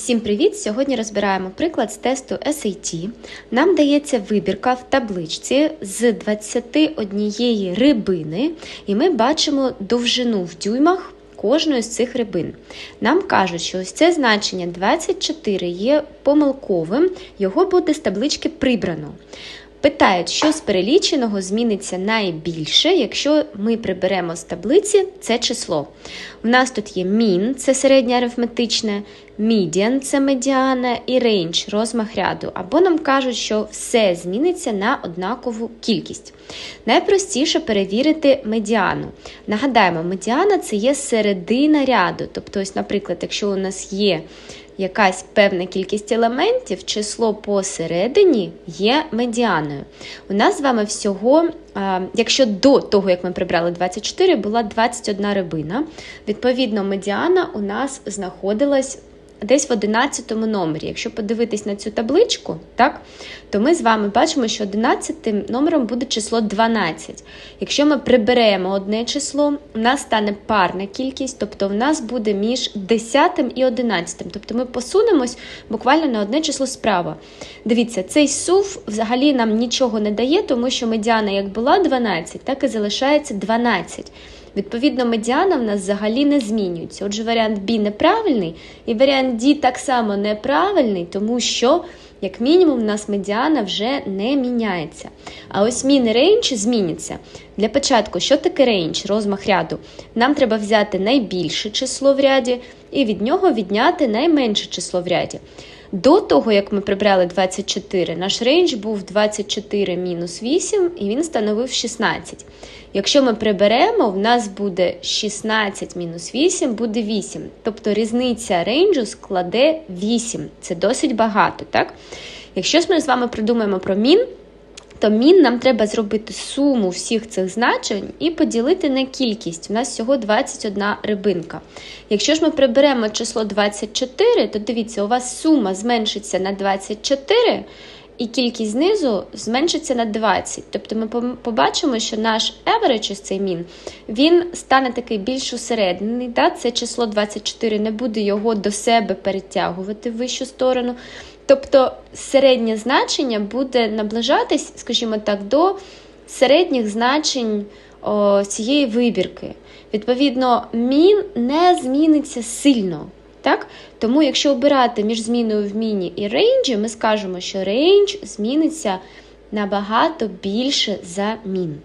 Всім привіт! Сьогодні розбираємо приклад з тесту SAT. Нам дається вибірка в табличці з 21 рибини, і ми бачимо довжину в дюймах кожної з цих рибин. Нам кажуть, що ось це значення 24 є помилковим, його буде з таблички прибрано. Питають, що з переліченого зміниться найбільше, якщо ми приберемо з таблиці це число. У нас тут є мін, це середнє арифметичне, median – це медіана і range – розмах ряду. Або нам кажуть, що все зміниться на однакову кількість. Найпростіше перевірити медіану. Нагадаємо, медіана це є середина ряду. Тобто, ось, наприклад, якщо у нас є якась певна кількість елементів, число посередині є медіаною. У нас з вами всього, якщо до того, як ми прибрали 24, була 21 рибина, відповідно, медіана у нас знаходилась. Десь в 11 номері. Якщо подивитись на цю табличку, так, то ми з вами бачимо, що 11 номером буде число 12. Якщо ми приберемо одне число, у нас стане парна кількість, тобто в нас буде між 10 і 11. Тобто ми посунемось буквально на одне число справа. Дивіться, цей сув взагалі нам нічого не дає, тому що медіана як була 12, так і залишається 12. Відповідно, медіана в нас взагалі не змінюється. Отже, варіант B неправильний, і варіант D так само неправильний, тому що, як мінімум, у нас медіана вже не міняється. А ось мін рейндж зміниться. Для початку, що таке рейндж, розмах ряду? Нам треба взяти найбільше число в ряді і від нього відняти найменше число в ряді. До того, як ми прибрали 24, наш рейндж був 24 мінус 8, і він становив 16. Якщо ми приберемо, в нас буде 16 мінус 8, буде 8. Тобто різниця рейнджу складе 8. Це досить багато, так? Якщо ми з вами придумаємо про мін, мін нам треба зробити суму всіх цих значень і поділити на кількість. У нас всього 21 рибинка. Якщо ж ми приберемо число 24, то дивіться, у вас сума зменшиться на 24. І кількість знизу зменшиться на 20. Тобто ми побачимо, що наш average, ось цей мін, він стане такий більш усереднений. Да? Це число 24 не буде його до себе перетягувати в вищу сторону. Тобто середнє значення буде наближатись, скажімо так, до середніх значень о, цієї вибірки. Відповідно, мін не зміниться сильно. Так? Тому, якщо обирати між зміною в міні і рейнджі, ми скажемо, що рейндж зміниться набагато більше за мін.